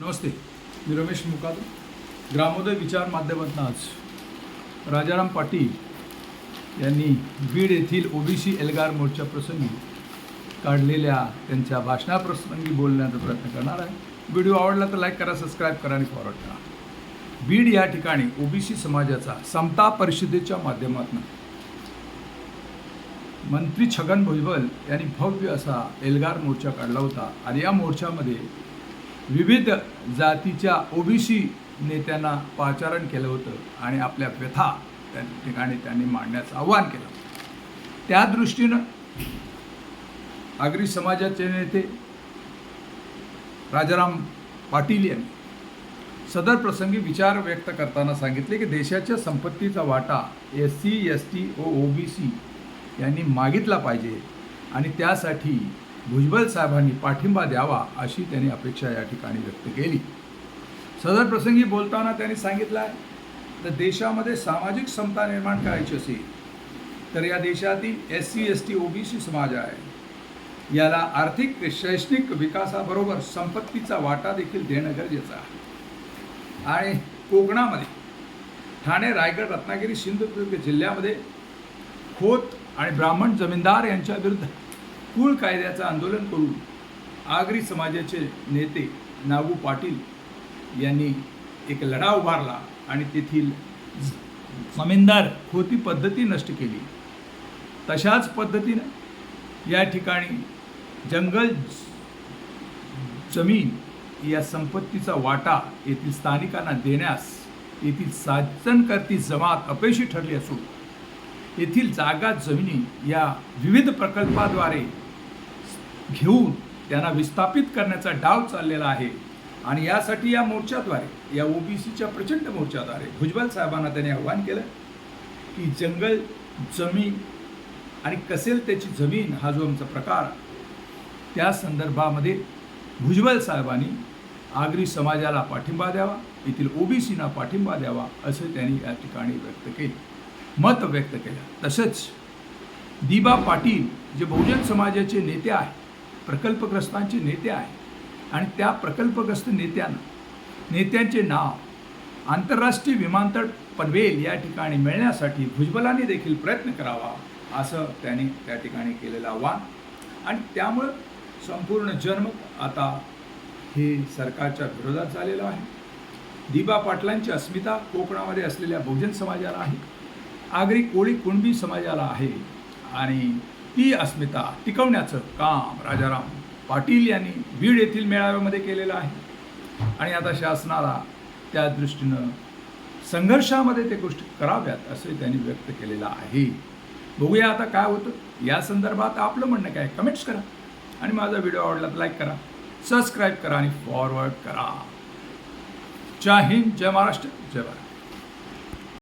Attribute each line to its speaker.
Speaker 1: नमस्ते मी रमेश मुकाद ग्रामोदय विचार माध्यमातून आज राजाराम पाटील यांनी बीड येथील ओबीसी एल्गार मोर्चा प्रसंगी काढलेल्या त्यांच्या भाषणाप्रसंगी बोलण्याचा प्रयत्न करणार आहे. व्हिडिओ आवडला तर लाईक करा सबस्क्राईब करा आणि फॉरवर्ड करा. बीड या ठिकाणी ओबीसी समाजाचा समता परिषदेच्या माध्यमातून मंत्री छगन भुजबल यांनी भव्य असा एल्गार मोर्चा काढला होता आणि या मोर्चामध्ये विविध जातीच्या ओबीसी नेत्यांना पाचारण केलं होतं आणि आपल्या व्यथा त्या ठिकाणी त्यांनी मांडण्याचं आव्हान केलं त्या दृष्टीनं आगरी समाजाचे नेते राजाराम पाटील यांनी सदर प्रसंगी विचार व्यक्त करताना सांगितले की देशाच्या संपत्तीचा वाटा S C S T O O B C यांनी मागितला पाहिजे आणि त्यासाठी भुजबळ साहेबांनी पाठिंबा द्यावा अशी त्यांनी अपेक्षा या ठिकाणी व्यक्त केली. सदर प्रसंगी बोलताना त्यांनी सांगितलं आहे तर देशामध्ये सामाजिक समता निर्माण करायची असेल तर या देशातील S C S T O B C समाज आहे. याला आर्थिक शैक्षणिक विकासाबरोबर संपत्तीचा वाटा देखील देणं गरजेचं आहे. आणि कोकणामध्ये ठाणे रायगड रत्नागिरी सिंधुदुर्ग जिल्ह्यामध्ये खोत आणि ब्राह्मण जमीनदार यांच्या विरुद्ध कुळ कायद्याचं आंदोलन करून आगरी समाजाचे नेते नागू पाटील यांनी एक लढा उभारला आणि तेथील जमीनदार खोती पद्धती नष्ट केली. तशाच पद्धतीनं या ठिकाणी जंगल जमीन या संपत्तीचा वाटा येथील स्थानिकांना देण्यास येथील साधनकर्ती जमात अपयशी ठरली असून येथील जागा जमिनी या विविध प्रकल्पाद्वारे घेऊन त्यांना विस्थापित करण्याचा डाव चाललेला आहे. आणि यासाठी या मोर्चाद्वारे या ओबीसीच्या प्रचंड मोर्चाद्वारे भुजबल साहेबांना त्यांनी आव्हान केलं की जंगल जमीन आणि कसेल त्याची जमीन हा जो आमचा प्रकार त्या संदर्भामध्ये भुजबल साहेबांनी आगरी समाजाला पाठिंबा द्यावा येथील ओबीसीना पाठिंबा द्यावा असं त्यांनी या ठिकाणी व्यक्त केले. मत व्यक्त केलं. तसंच दिबा पाटील जे बहुजन समाजाचे नेते आहे प्रकल्पग्रस्तांचे नेते आहे आणि त्या प्रकल्पग्रस्त नेत्यांना नेत्यांचे नाव आंतरराष्ट्रीय विमानतळ पनवेल या ठिकाणी मिळण्यासाठी भुजबलांनी देखील प्रयत्न करावा असं त्याने त्या ठिकाणी केलेलं आव्हान. आणि त्यामुळं संपूर्ण जन्म आता हे सरकारच्या विरोधात झालेलं आहे. दिबा पाटलांची अस्मिता कोकणामध्ये असलेल्या बहुजन समाजाला आहे. आगरी कोळी कुणबी समाजाला आहे आणि ती अस्मिता टिकवण्याचं काम राजाराम पाटील यांनी बीड येथील मेळाव्यामध्ये केलेलं आहे. आणि आता शासनाला त्या दृष्टीनं संघर्षामध्ये ते गोष्टी कराव्यात असं त्यांनी व्यक्त केलेलं आहे. बघूया आता काय होतं. या संदर्भात आपलं म्हणणं काय? कमेंट्स करा. आणि माझा व्हिडिओ आवडला तर लाईक करा. सबस्क्राईब करा आणि फॉरवर्ड करा. जय हिंद जय महाराष्ट्र जय भारत.